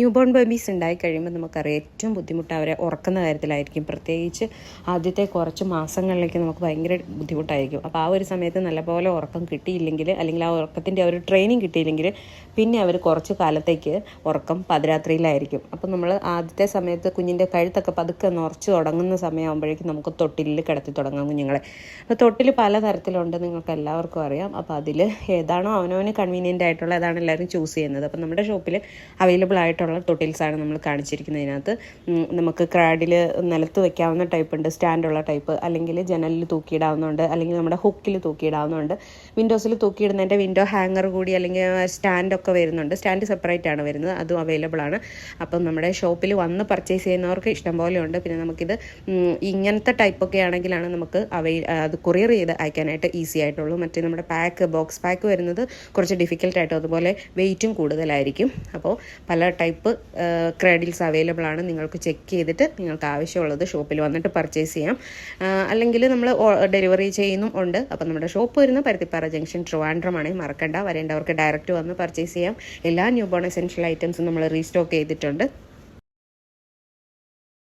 New born babies ഉണ്ടായി കഴിയുമ്പോൾ നമുക്കറിയാം ഏറ്റവും ബുദ്ധിമുട്ട് അവരെ ഉറക്കുന്ന കാര്യത്തിലായിരിക്കും. പ്രത്യേകിച്ച് ആദ്യത്തെ കുറച്ച് മാസങ്ങളിലേക്ക് നമുക്ക് ഭയങ്കര ബുദ്ധിമുട്ടായിരിക്കും. അപ്പോൾ ആ ഒരു സമയത്ത് നല്ലപോലെ ഉറക്കം കിട്ടിയില്ലെങ്കിൽ അല്ലെങ്കിൽ ആ ഉറക്കത്തിന്റെ ഒരു ട്രെയിനിങ് കിട്ടിയില്ലെങ്കിൽ പിന്നെ അവർ കുറച്ച് കാലത്തേക്ക് ഉറക്കം പതിരാത്രിയിലായിരിക്കും. അപ്പോൾ നമ്മൾ ആദ്യത്തെ സമയത്ത് കുഞ്ഞിന്റെ കഴുത്തൊക്കെ പതുക്കെ നിറച്ച് തുടങ്ങുന്ന സമയമാകുമ്പോഴേക്കും നമുക്ക് തൊട്ടിലിൽ കിടത്തി തുടങ്ങാം കുഞ്ഞുങ്ങളെ. അപ്പോൾ തൊട്ടിൽ പലതരത്തിലുണ്ട് നിങ്ങൾക്ക് എല്ലാവർക്കും അറിയാം. അപ്പോൾ അതിൽ ഏതാണോ അവനവന് കൺവീനിയന്റ് ആയിട്ടുള്ള ഏതാണ് എല്ലാവരും ചൂസ് ചെയ്യുന്നത്. അപ്പോൾ നമ്മുടെ ഷോപ്പിൽ അവൈലബിൾ ആയിട്ടുള്ള തൊട്ടിൽസാണ് നമ്മൾ കാണിച്ചിരിക്കുന്നത് ഇതിനകത്ത് നമുക്ക് ക്രാഡിൽ നിലത്ത് വെക്കാവുന്ന ടൈപ്പ് ഉണ്ട് സ്റ്റാൻഡുള്ള ടൈപ്പ് അല്ലെങ്കിൽ ജനലിൽ തൂക്കിയിടാവുന്നുണ്ട് അല്ലെങ്കിൽ നമ്മുടെ ഹുക്കിൽ തൂക്കിയിടാവുന്നുണ്ട് വിൻഡോസിൽ തൂക്കിയിടുന്നതിന്റെ വിൻഡോ ഹാങ്ങർ കൂടി അല്ലെങ്കിൽ സ്റ്റാൻഡൊക്കെ വരുന്നുണ്ട്. സ്റ്റാൻഡ് സെപ്പറേറ്റ് ആണ് വരുന്നത് അതും അവൈലബിൾ ആണ്. അപ്പം നമ്മുടെ ഷോപ്പിൽ വന്ന് പർച്ചേസ് ചെയ്യുന്നവർക്ക് ഇഷ്ടം പോലെ ഉണ്ട്. പിന്നെ നമുക്കിത് ഇങ്ങനത്തെ ടൈപ്പൊക്കെ ആണെങ്കിലാണ് നമുക്ക് അവൈ അത് കൊറിയർ ചെയ്ത് അയക്കാനായിട്ട് ഈസി ആയിട്ടുള്ളൂ. മറ്റേ നമ്മുടെ പാക്ക് ബോക്സ് പാക്ക് വരുന്നത് കുറച്ച് ഡിഫിക്കൽട്ടായിട്ടും അതുപോലെ വെയിറ്റും കൂടുതലായിരിക്കും. അപ്പോൾ പല ടൈപ്പ് ക്രെഡിൽസ് അവൈലബിൾ ആണ്. നിങ്ങൾക്ക് ചെക്ക് ചെയ്തിട്ട് നിങ്ങൾക്ക് ആവശ്യമുള്ളത് ഷോപ്പിൽ വന്നിട്ട് പർച്ചേസ് ചെയ്യാം. അല്ലെങ്കിൽ നമ്മൾ ഡെലിവറി ചെയ്യുന്നും ഉണ്ട്. അപ്പം നമ്മുടെ ഷോപ്പ് വരുന്ന പരുത്തിപ്പാറ ജംഗ്ഷൻ ട്രിവാൻഡ്രമാണ് മറക്കണ്ട. വരേണ്ടവർക്ക് ഡയറക്റ്റ് വന്ന് പർച്ചേസ് ചെയ്യാം. എല്ലാ ന്യൂ ബോൺ എസെൻഷ്യൽ ഐറ്റംസും നമ്മൾ റീസ്റ്റോക്ക് ചെയ്തിട്ടുണ്ട്.